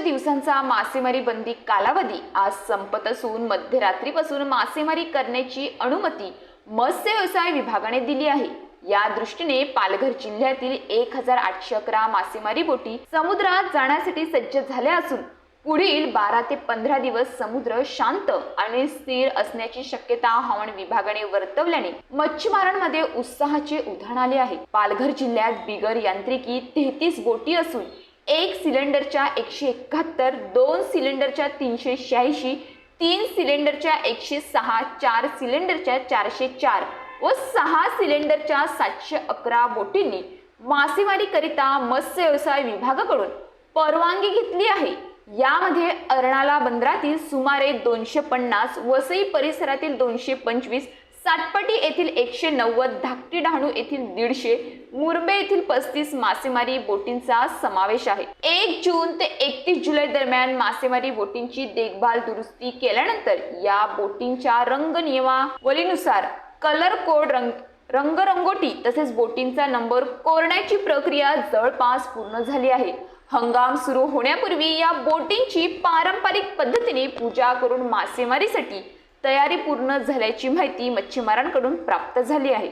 दिवसांचा मासेमारी बंदी कालावधी आज संपत असून मध्यरात्रीपासून मासेमारी करण्याची अनुमती मत्स्य व्यवसाय विभागाने दिली आहे. या दृष्टीने पालघर जिल्ह्यातील एक हजार आठशे अकरा मासेमारी बोटी समुद्रात जाण्यासाठी सज्ज झाल्या असून पुढील बारा ते पंधरा दिवस समुद्र शांत आणि स्थिर असण्याची शक्यता हवामान विभागाने वर्तवल्याने मच्छीमारांमध्ये उत्साहाचे उधाण आले आहे. पालघर जिल्ह्यात बिगर यांत्रिकी तेहतीस बोटी असून एक सिलेंडरच्या एकशे एकाहत्तर दोन सिलेंडरच्या तीनशे शहाऐंशी तीन सिलेंडरच्या एकशे सहा चार सिलेंडरच्या चारशे चार व सहा सिलेंडरच्या सातशे अकरा बोटींनी मासेमारीकरिता मत्स्य व्यवसाय विभागाकडून परवानगी घेतली आहे. यामध्ये अर्णाला बंदरातील सुमारे दोनशे पन्नास वसई परिसरातील दोनशे पंचवीस सातपाटी येथील एकशे नव्वद धाकटी डहाणू येथील दीडशे मुरबे येथील पस्तीस मासेमारी बोटींचा समावेश आहे. एक जून ते एकतीस जुलै दरम्यान मासेमारी बोटींची देखभाल दुरुस्ती केल्यानंतर या बोटींच्या रंग नियमावलीनुसार कलर कोड रंग रंगरंगोटी तसेच बोटींचा नंबर कोरण्याची प्रक्रिया जवळपास पूर्ण झाली आहे. हंगाम सुरू होण्यापूर्वी या बोटींची पारंपरिक पद्धतीने पूजा करून मासेमारीसाठी तयारी पूर्ण झाल्याची माहिती मच्छीमारांकडून प्राप्त झाली आहे.